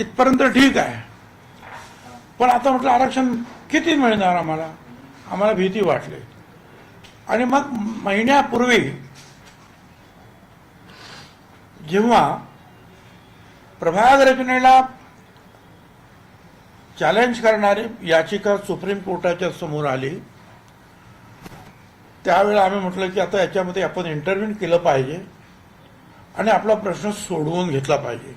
इथपर्यंत ठीक आहे. पण आता म्हटलं आरक्षण किती मिळणार आम्हाला? आम्हाला भीती वाटली. आणि मग महिन्यापूर्वी जेव्हा प्रभाग रचनेला चॅलेंज करणारी याचिका सुप्रीम कोर्टाच्या समोर आली त्यावेळेला आम्ही म्हटलं की आता याच्यामध्ये आपण इंटरव्ह्यू केलं पाहिजे आणि आपला प्रश्न सोडवून घेतला पाहिजे.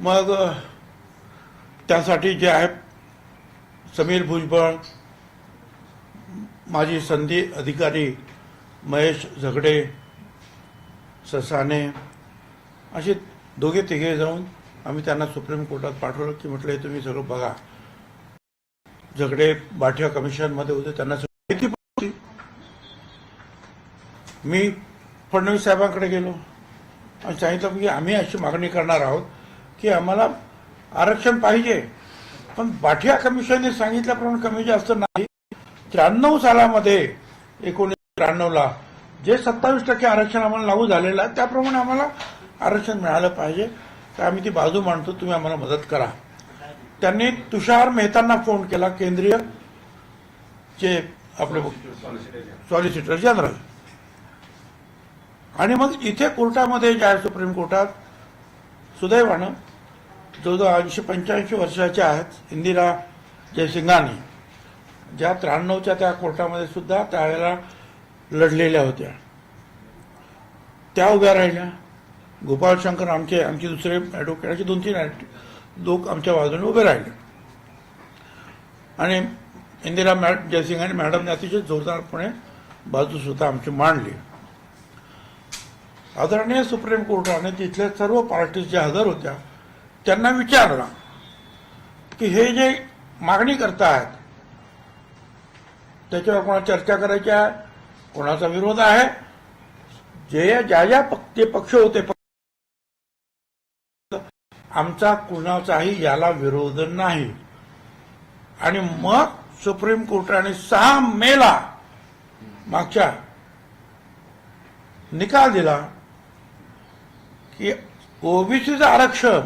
मग त्यासाठी जे आहे समीर भुजबळ माजी संधी अधिकारी महेश झगडे ससाने असे दोघे तिघे जाऊन आम्ही त्यांना सुप्रीम कोर्टात पाठवलं की म्हटलं हे तुम्ही सगळं बघा. झगडे बाठिया कमिशनमध्ये होते त्यांना माहिती होती मी फडणवीस साहेबांकडे गेलो आणि सांगितलं की आम्ही अशी मागणी करणार आहोत की आम्हाला आरक्षण पाहिजे. पण बाठिया कमिशनने सांगितल्याप्रमाणे कमी जास्त नाही. त्र्याण्णव सालामध्ये एकोणीसशे त्र्याण्णवला जे सत्तावीस टक्के आरक्षण आम्हाला लागू झालेलं आहे त्याप्रमाणे आम्हाला आरक्षण मिळालं पाहिजे. तर आम्ही ती बाजू मांडतो तुम्ही आम्हाला मदत करा. त्यांनी तुषार मेहतांना फोन केला केंद्रीय जे आपले सॉलिसिटर जनरल आणि मग इथे कोर्टामध्ये ज्या सुप्रीम कोर्टात सुदैवानं जवळजवळ ऐंशी पंच्याऐंशी वर्षाच्या आहेत इंदिरा जयसिंगानी ज्या त्र्याण्णवच्या त्या कोर्टामध्ये सुद्धा त्यावेळेला लढलेल्या होत्या. त्या उभ्या राहिल्या. गोपाळ शंकर आमचे आमचे दुसरे ॲडव्होकेट असे दोन तीन लोक आमच्या बाजूने उभे राहिले. आणि इंदिरा मॅ जयसिंग मॅडमने अतिशय जोरदारपणे बाजू सुद्धा आमची मांडली. आदरणीय सुप्रीम कोर्टाने तिथल्या सर्व पार्टीज ज्या हजर होत्या त्यांना विचारलं की हे जे मागणी करतायत त्याच्यावर कोणा चर्चा करायची आहे? कोणाचा विरोध आहे? जे ज्या ज्या ते पक्ष होते आमचा कुणाचाही याला विरोध नाही. आणि मग सुप्रीम कोर्टाने सहा मेला मागच्या निकाल दिला की ओबीसीचं आरक्षण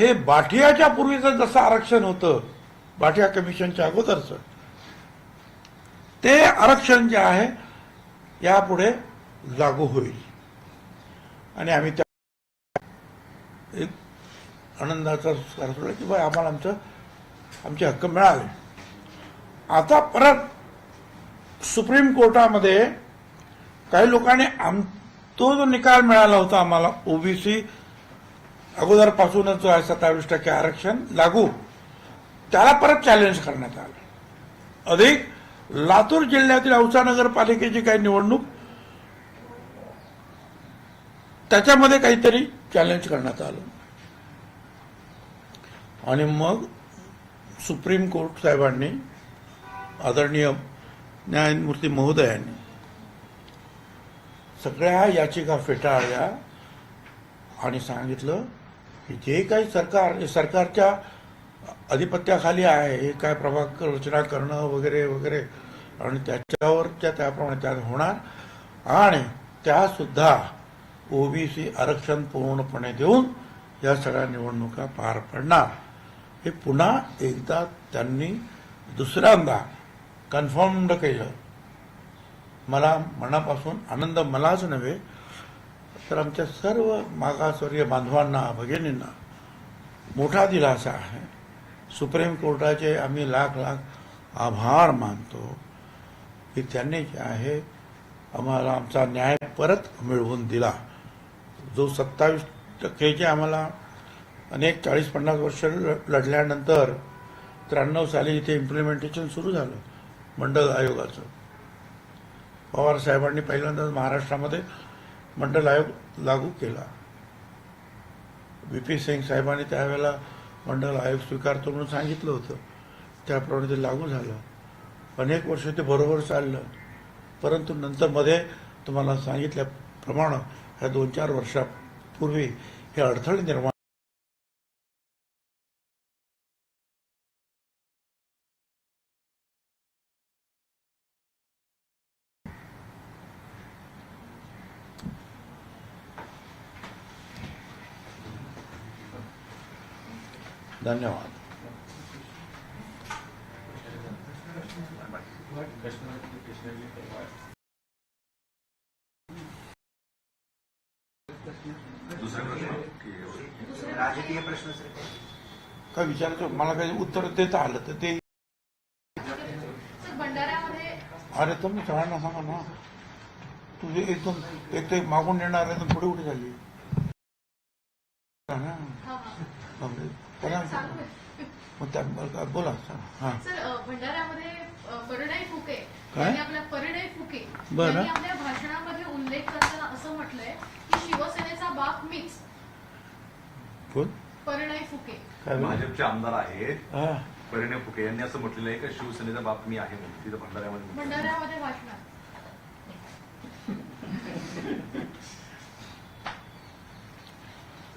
हे बाठियाच्या पूर्वीचं जसं आरक्षण होतं बाठिया कमिशनच्या अगोदरचं ते आरक्षण जे आहे यापुढे लागू होईल. आणि आम्ही त्या एक आनंदाचा संस्कार सोडला की बाय आम्हाला आमचं आमचे हक्क मिळाले. आता परत सुप्रीम कोर्टामध्ये काही लोकांनी आम तो जो निकाल मिळाला होता आम्हाला ओबीसी अगोदरपासूनच जो आहे सत्तावीस टक्के आरक्षण लागू. त्याला परत चॅलेंज करण्यात आलं. अधिक लातूर जिल्ह्यातील औसा नगरपालिकेची काही निवडणूक त्याच्यामध्ये काहीतरी चॅलेंज करण्यात आलं. आणि मग सुप्रीम कोर्ट साहेबांनी आदरणीय न्यायमूर्ती महोदयांनी सगळ्या याचिका फेटाळल्या आणि सांगितलं जे काही सरकार हे सरकारच्या अधिपत्याखाली आहे हे काय प्रभाग रचना करणं वगैरे वगैरे आणि त्याच्यावरच्या त्याप्रमाणे त्यात होणार. आणि त्यासुद्धा ओबीसी आरक्षण पूर्णपणे देऊन या सगळ्या निवडणुका पार पडणार. हे पुन्हा एकदा त्यांनी दुसऱ्यांदा कन्फर्म्ड केलं. मला मनापासून आनंद मलाच नव्हे तर आमच्या सर्व मागासवर्गीय बांधवांना भगिनींना मोठा दिलासा आहे. सुप्रीम कोर्टाचे आम्ही लाख लाख आभार मानतो की त्यांनी जे आहे आम्हाला आमचा न्याय परत मिळवून दिला. जो सत्तावीस टक्केचे आम्हाला अनेक चाळीस पन्नास वर्ष लढल्यानंतर त्र्याण्णव साली इथे इम्प्लिमेंटेशन सुरू झालं मंडल आयोगाचं. पवार साहेबांनी पहिल्यांदाच महाराष्ट्रामध्ये मंडल आयोग लागू केला. व्ही पी सिंग साहेबांनी त्यावेळेला मंडल आयोग स्वीकारतो म्हणून सांगितलं होतं. त्याप्रमाणे ते लागू झालं. अनेक वर्ष ते बरोबर चाललं. परंतु नंतर मध्ये तुम्हाला सांगितल्याप्रमाणे ह्या दोन चार वर्षापूर्वी हे अडथळे निर्माण धन्यवाद दुसरा प्रश्न की एवढं? राजकीय प्रश्न सर काय विचारतो मला काही उत्तर देता आलं तर ते अरे तुम्ही सगळ्यांना सांगा ना तुझे एकदम एक तर एक मागून येणार आहे तर पुढे कुठे झाली हा. हा, हा. करा. बोला. हा. भंडाऱ्यामध्ये परिणय फुके. काय? आपल्या परिणय फुके. बरं. आपल्या भाषणामध्ये उल्लेख करताना असं म्हटलंय की शिवसेनेचा बाप मीच. कोण? परिणय फुके? भाजपचे आमदार आहेत. हा. परिणय फुके यांनी असं म्हटलेलं आहे की शिवसेनेचा बाप मी आहे म्हणून तिथं भंडाऱ्यामध्ये भंडाऱ्यामध्ये भाषणात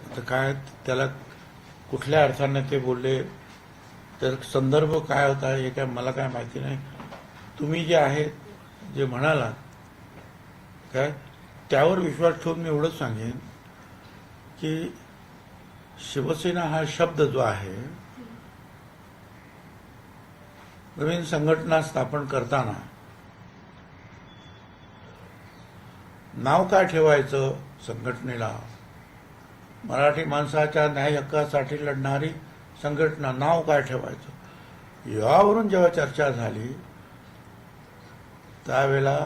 आता काय त्याला कुठल्या अर्थाने ते बोलले तर संदर्भ काय होता हे काय मला काय माहिती नाही. तुम्ही जे आहे जे म्हणालात काय त्यावर विश्वास ठेवून मी एवढंच सांगेन की शिवसेना हा शब्द जो आहे नवीन संघटना स्थापन करताना नाव काय ठेवायचं संघटनेला? मराठी माणसाच्या न्याय हक्कासाठी लढणारी संघटना नाव काय ठेवायचं? यावरून जेव्हा चर्चा झाली त्यावेळेला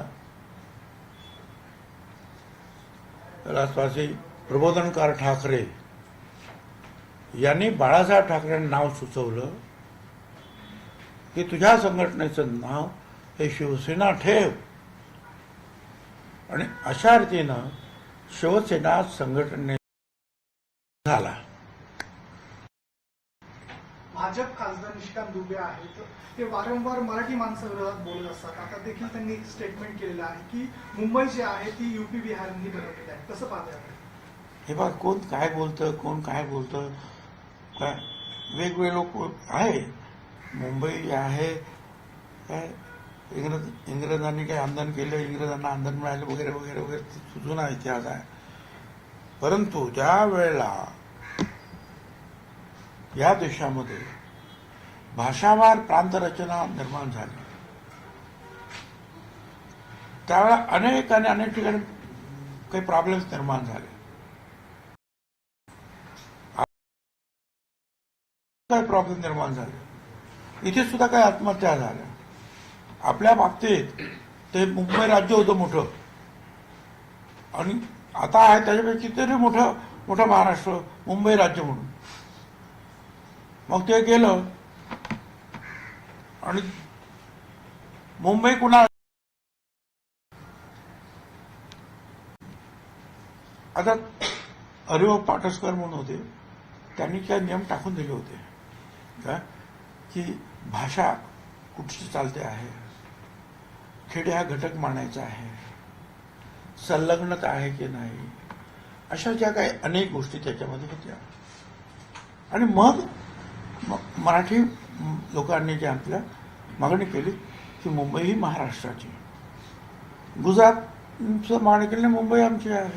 राष्ट्रवासी प्रबोधनकार ठाकरे यांनी बाळासाहेब ठाकरेंना नाव सुचवलं की तुझ्या संघटनेचं नाव हे शिवसेना ठेव. आणि अशा रीतीनं शिवसेना संघटने झाला. भाजप खासदार निशिकांत दुबे आहेत. ते वारंवार मराठी माणसाविरोधात बोलत असतात. आता देखील त्यांनी एक स्टेटमेंट केलेलं आहे की मुंबई जी आहे ती युपी बिहारनी बनवलेली आहे. कसं आपण? हे बघ कोण काय बोलतं कोण काय बोलतं काय? वेगवेगळे लोक आहे. मुंबई आहे काय? इंग्रज इंग्रजांनी काय आंदोलन केलं इंग्रजांना आंदोलन मिळालं वगैरे वगैरे वगैरे जुना इतिहास आहे. परंतु ज्या वेळेला या देशामध्ये भाषावार प्रांतरचना निर्माण झाली. त्यावेळेला अनेक आणि अनेक ठिकाणी काही प्रॉब्लेम्स निर्माण झाले. काही प्रॉब्लेम निर्माण झाले. इथे सुद्धा काही आत्महत्या झाल्या. आपल्या बाबतीत ते मुंबई राज्य होतं मोठं. आणि आता आहे त्याच्यापैकी तरी मोठं मोठं महाराष्ट्र मुंबई राज्य म्हणून. मग ते गेलं. आणि मुंबई कुणा आता हरिभाऊ हो, पाटसकर म्हणून होते. त्यांनी काय नियम टाकून दिले होते. का? की भाषा कुठची चालते आहे? खेडे हा घटक मानायचा आहे. संलग्नता आहे की नाही? अशा ज्या काही अनेक गोष्टी त्याच्यामध्ये होत्या. आणि मग मग मराठी लोकांनी जे आपल्या मागणी केली की मुंबई ही महाराष्ट्राची. गुजरातचं मागणी केली मुंबई आमची आहे.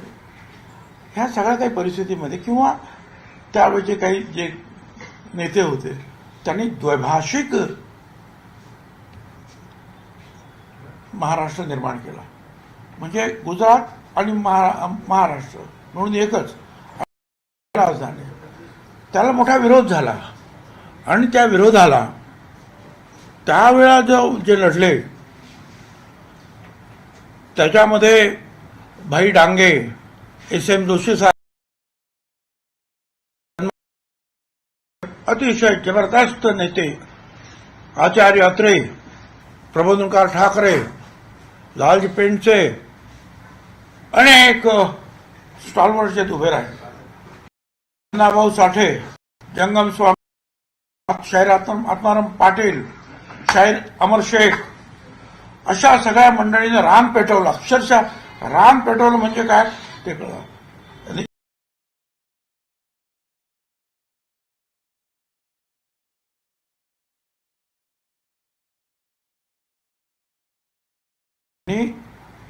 ह्या सगळ्या काही परिस्थितीमध्ये किंवा त्यावेळेचे काही जे नेते होते त्यांनी द्वैभाषिक महाराष्ट्र निर्माण केला. म्हणजे गुजरात आणि महा महाराष्ट्र म्हणून एकच. राजधानी. त्याला मोठा विरोध झाला. आणि त्या विरोधाला त्यावेळा जो जे लढले त्याच्यामध्ये भाई डांगे एस एम जोशी साहेब अतिशय जबरदस्त नेते आचार्य अत्रे प्रबोधनकार ठाकरे लालजी पेंडचे अनेक स्टॉलवरचे उभे राहिले. नाभाऊ साठे जंगम स्वामी शाहीर आत्म- आत्माराम पाटील शाहीर अमर शेख अशा सगळ्या मंडळीने रान पेटवलं अक्षरशः रान पेटवलं म्हणजे काय? ते कळलं.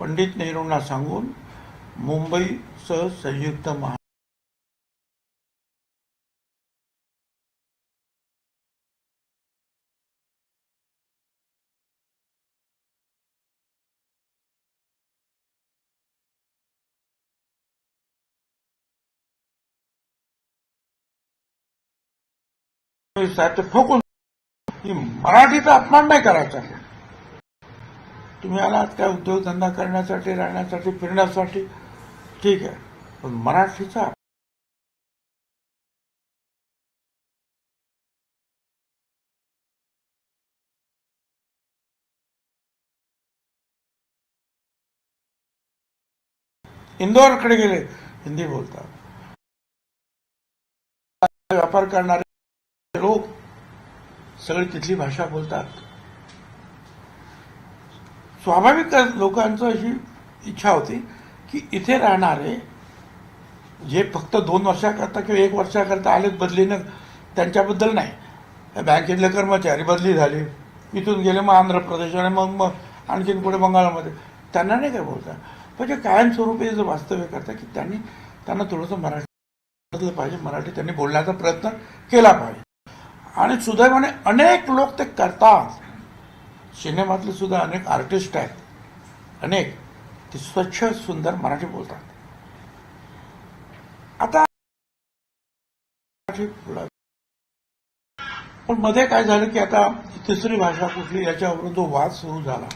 पंडित नेहरूंना सांगून मुंबईचं संयुक्त महा साहेब ते की मराठीचा अपमान नाही करायचा. तुम्ही आलात काय उद्योगधंदा करण्यासाठी राहण्यासाठी फिरण्यासाठी. ठीक आहे. पण मराठीचा इंदोरकडे गेले हिंदी बोलतात. व्यापार करणारे सगळे तिथली भाषा बोलतात. स्वाभाविक लोकांचं अशी इच्छा होती की इथे राहणारे जे फक्त दोन वर्षाकरता किंवा एक वर्षाकरता आलेत बदलीनं त्यांच्याबद्दल नाही. बँकेतले कर्मचारी बदली झाली. इथून गेले मग आंध्र प्रदेश आणि मग मग आणखीन पुढे बंगालमध्ये. त्यांना नाही काय बोलता. म्हणजे कायमस्वरूपी जर वास्तव्य करता की त्यांनी त्यांना थोडंसं मराठी पाहिजे. मराठी त्यांनी बोलण्याचा प्रयत्न केला पाहिजे. आणि सुदैवाने अनेक लोक ते करतात. सिनेमातले सुद्धा अनेक आर्टिस्ट आहेत. अनेक. ते स्वच्छ सुंदर मराठी बोलतात. आता मराठी पण मध्ये काय झालं की आता तिसरी भाषा कुठली याच्यावर जो वाद सुरू झाला.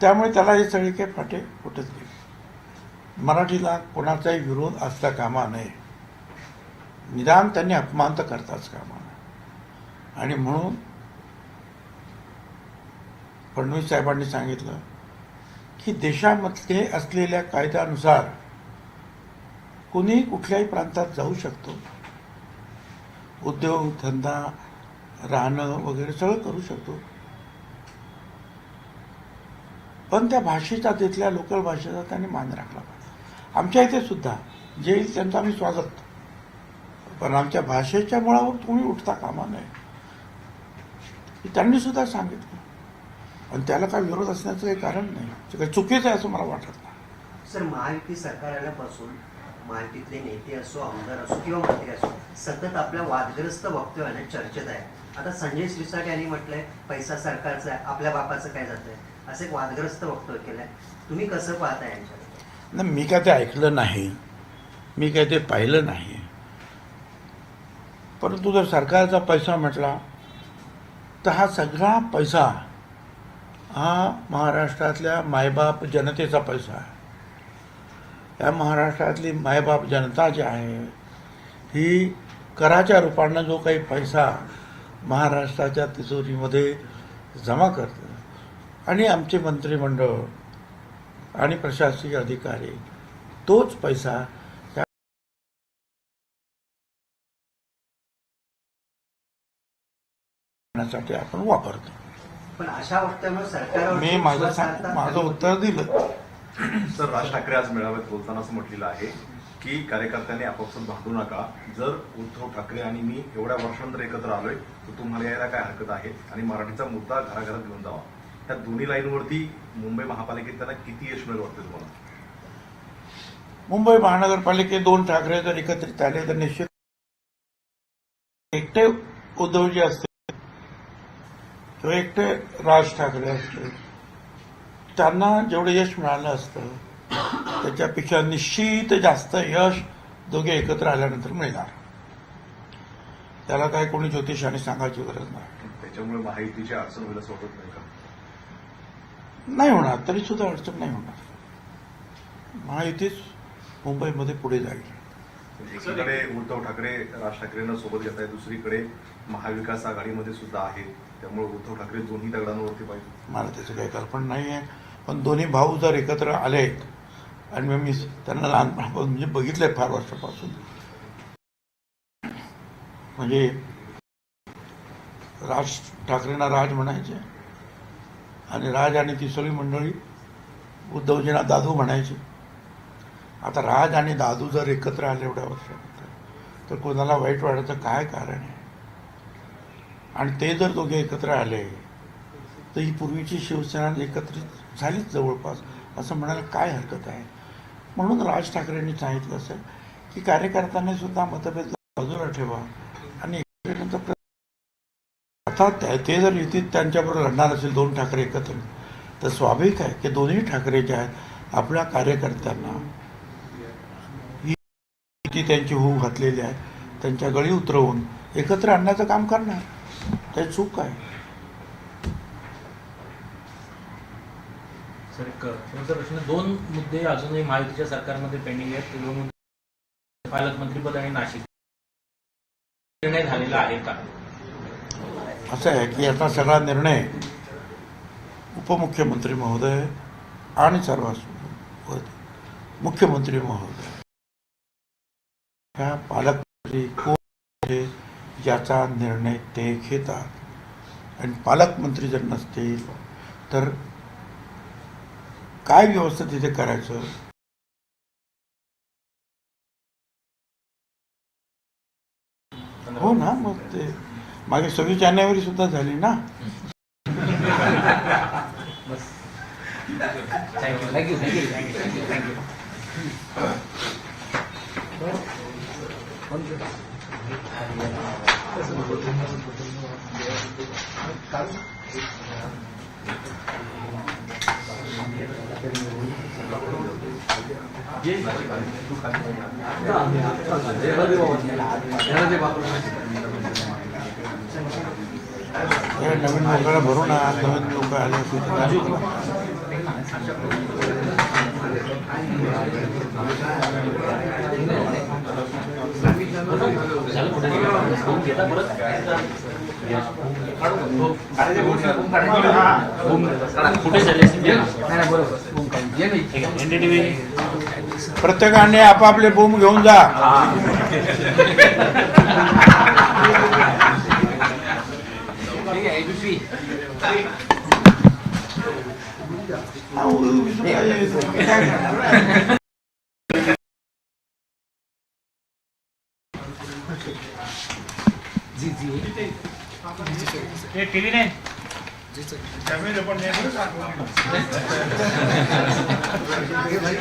त्यामुळे त्याला हे सगळे काही फाटे फुटत गेले. मराठीला कोणाचाही विरोध असता कामा नये. निदान त्यांनी अपमान तर करताच कामा आणि म्हणून फडणवीस साहेबांनी सांगितलं की देशामध्ये असलेल्या कायद्यानुसार कुणीही कुठल्याही प्रांतात जाऊ शकतो. उद्योग धंदा राहणं वगैरे सगळं करू शकतो. पण त्या भाषेचा तिथल्या लोकल भाषेचा त्यांनी मान राखला पाहिजे. आमच्या इथे सुद्धा जे येईल त्यांचं आम्ही स्वागत. पण आमच्या भाषेच्या मुळावर तुम्ही उठता कामा नये. हे त्यांनी सुद्धा सांगितलं. आणि त्याला काय विरोध असण्याचं काही कारण नाही. ते काही चुकीचं आहे असं मला वाटत नाही. सर महायुती सरकार आल्यापासून महायुतीतले नेते असो आमदार असो किंवा मंत्री असो सतत आपल्या वादग्रस्त वक्तव्याने चर्चेत आहे. आता संजय सिरसाट यांनी म्हटलंय पैसा सरकारचा आहे आपल्या बापाचं काय जातंय? असं एक वादग्रस्त वक्तव्य केलंय. तुम्ही कसं पाहताय यांच्याकडे नाही मी काय ते ऐकलं नाही. मी काय ते पाहिलं नाही. परंतु जर सरकारचा पैसा म्हटला तर हा सगळा पैसा हा महाराष्ट्रातल्या मायबाप जनतेचा पैसा आहे. या महाराष्ट्रातली मायबाप जनता जी आहे ही कराच्या रूपानं जो काही पैसा महाराष्ट्राच्या तिजोरीमध्ये जमा करते आणि आमचे मंत्रिमंडळ आणि प्रशासकीय अधिकारी तोच पैसा करण्यासाठी आपण वापरतो. पण अशा वक्तव्यामुळे सरकारवर मी माझं सांग माझं उत्तर दिलं. सर राज ठाकरे आज मेळाव्यात बोलताना असं म्हटलेलं आहे की कार्यकर्त्यांनी आपापसात भांडू नका. जर उद्धव ठाकरे आणि मी एवढ्या वर्षानंतर एकत्र आलोय तर तुम्हाला यायला काय हरकत आहे? आणि मराठीचा मुद्दा घराघरात घेऊन जावा. त्या दोन्ही लाईनवरती मुंबई महापालिकेत त्यांना किती यश मिळेल वाटतं तुम्हाला? मुंबई महानगरपालिकेत दोन ठाकरे जर एकत्रित आले तर निश्चित एकटे उद्धवजी असते किंवा एकटे राज ठाकरे असते. त्यांना जेवढं यश मिळालं असतं त्याच्यापेक्षा निश्चित जास्त यश दोघे एकत्र आल्यानंतर मिळणार. त्याला काय कोणी ज्योतिषाने सांगायची गरज नाही. त्याच्यामुळे महायुतीची अडचण असं वाटत नाही का? नाही होणार तरी सुद्धा अडचण नाही होणार. महायुतीच मुंबईमध्ये पुढे जाईल. एकीकडे उद्धव ठाकरे राज ठाकरेंना सोबत घेत आहे दुसरीकडे महाविकास आघाडीमध्ये सुद्धा आहे त्यामुळे उद्धव ठाकरे दोन्ही दगडांवरती पाहिजे. मला त्याचं काही कल्पना नाही आहे. पण दोन्ही भाऊ जर एकत्र आले आणि मग मी त्यांना लहानपणापासून म्हणजे बघितलंय फार वर्षापासून. म्हणजे राज ठाकरेंना राज म्हणायचे आणि राज आणि ती सगळी मंडळी उद्धवजींना दादू म्हणायचे. आता राज आणि दादू जर एकत्र आले एवढ्या वर्षानंतर तर कोणाला वाईट वाटायचं काय कारण आहे? आणि ते जर दोघे एकत्र आले तर ही पूर्वीची शिवसेना एकत्रित झालीच जवळपास. असं म्हणायला काय हरकत आहे? म्हणून राज ठाकरेंनी सांगितलं असेल की कार्यकर्त्यांनी सुद्धा मतभेद बाजूला ठेवा आणि एकमेकांचा आता त्या- ते जर युतीत त्यांच्याबरोबर लढणार असेल दोन ठाकरे एकत्र तर स्वाभाविक आहे की दोन्ही ठाकरे जे आहेत आपल्या कार्यकर्त्यांना ही युती त्यांची होऊ घातलेली आहे. त्यांच्या गळी उतरवून एकत्र आणण्याचं काम करणार. त्यात चूक काय सर एक शेवटचा प्रश्न दोन मुद्दे अजूनही महायुतीच्या सरकारमध्ये पेंडिंग आहेत. ते दोन मुद्दे पालकमंत्रीपद आणि नाशिक. निर्णय झालेला आहे का? असं आहे की याचा सगळा निर्णय उपमुख्यमंत्री महोदय आणि सर्वात मुख्यमंत्री महोदय. ह्या पालकमंत्री कोण आहे याचा निर्णय ते घेतात. आणि पालकमंत्री जर नसतील तर काय व्यवस्था तिथे करायचं? हो ना मग ते मागे सव्वीस जानेवारी सुद्धा झाली ना. Thank you thank you thank you thank you नवीन लोकांना भरून आण, नवीन लोक आले असतील तर काय करू? घेता परत कुठे झाले एनडीटीव्ही प्रत्येकाने आपापले बूम घेऊन जा. टीव्ही नाही करणार? टीव्ही नाही